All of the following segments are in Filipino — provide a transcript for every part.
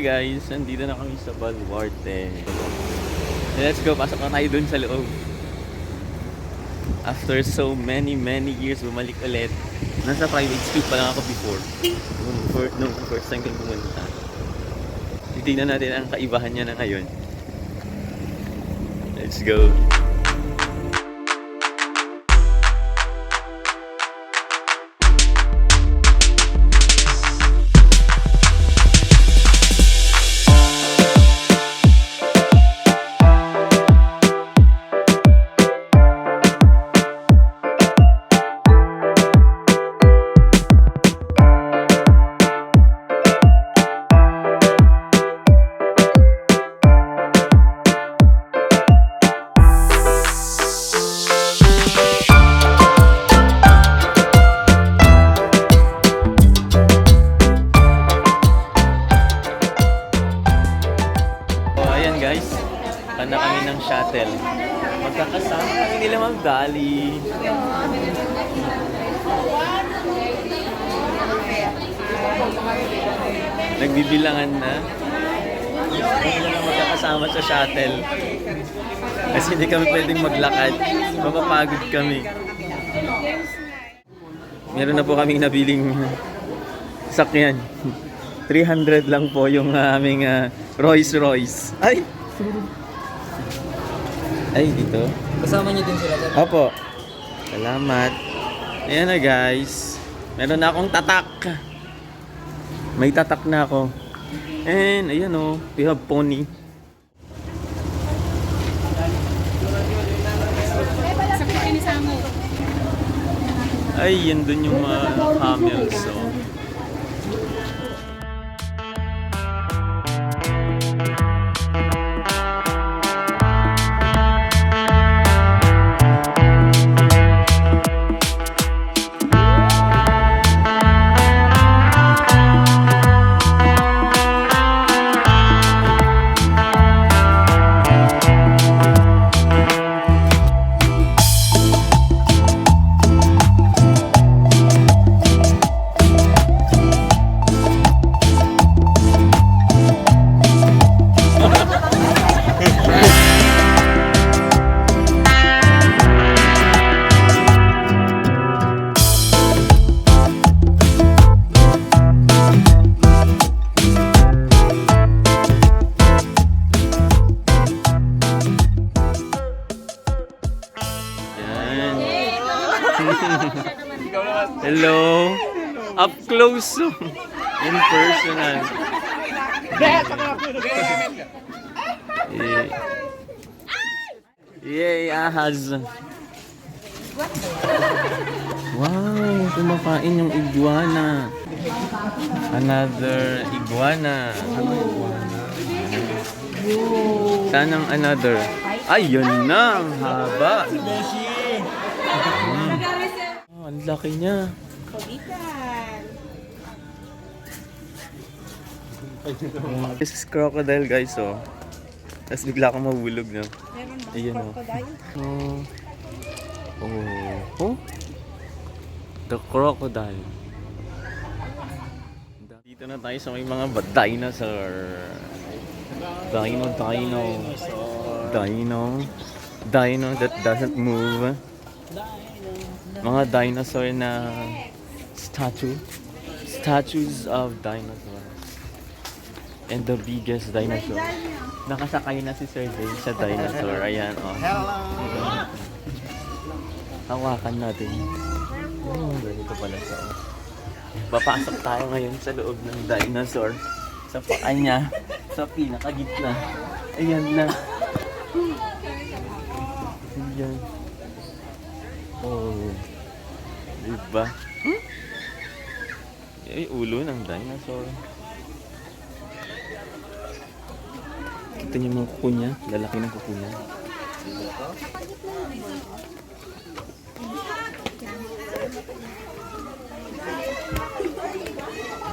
nandito na kami sa Baluarte. Let's go, pasok na tayo dun sa loob. After so many, many years, bumalik ulit. Nasa private school pa lang ako before. Nung, for, nung first time ko pumunta. Titignan natin ang kaibahan niya na ngayon. Let's go. Dali. Nagbibilangan na. Hindi na magkakasama sa shuttle. Kasi hindi kami pwedeng maglakad. Mapapagod kami. Meron na po kaming nabiling sakyan. 300 lang po yung aming ah, Rolls Royce. Ay! Ay, dito. Kasama niyo din sila, sir. Opo. Salamat. Ayan na guys. Meron na akong tatak. May tatak na ako. And ayan o, we have pony. Ay, yan dun yung mga camels. So. Hello. Up close. In personal. Yeah. Yay, ahas. Wow, kumakain yung iguana. Another iguana. Saan ang another? Ay, yun na. Ang haba. Mm. Ang laki niya. This is crocodile guys oh. Tapos bigla akong mahulog na. Ayan oh. Oh. Oh. Oh. The crocodile. Dito na tayo sa may mga ba- dinosaur. Dino, dino. Dino. Dino that doesn't move. Mga dinosaur na statue. Statues of dinosaurs. And the biggest dinosaur. Nakasakay na si Sir Dave sa dinosaur. Ayan, oh. Hawakan natin. Oh, ganito pala siya. oh. Papasok tayo ngayon sa loob ng dinosaur. Sa paa niya. Sa pinakagitna. Ayan na. Ayan. Oh. Diba? Hmm? Ay, ulo ng dinosaur. Kita niyo mga kuko niya. Lalaki ng kuko niya.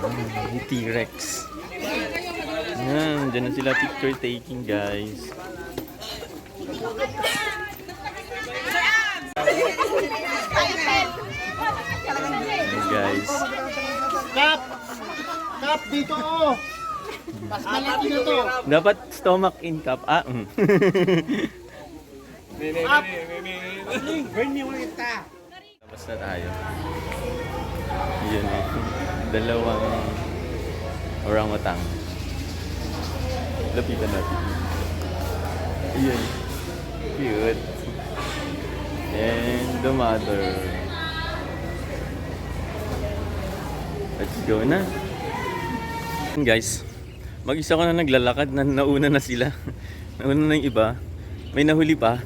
Ah, T-Rex. Yan, dyan na sila picture taking guys. Dito oh! Mas malaki na to. Dapat stomach in cup. Ah, mm. Burn mo kita. Labas na tayo. Yun eh. Dalawang orangutan. Lapitan natin. Yun. Cute. And the mother. Let's go na. Guys, mag-isa ko na naglalakad na nauna na sila. nauna na yung iba. May nahuli pa.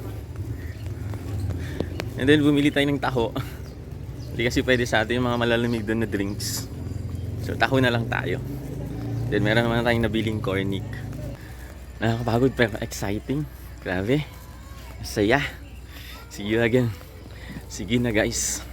And then bumili tayo ng taho. Hindi kasi pwede sa atin yung mga malalamig doon na drinks. So taho na lang tayo. Then meron naman tayong nabiling cornic. Nakakapagod pero exciting. Grabe. Saya. See you again. Sige na guys.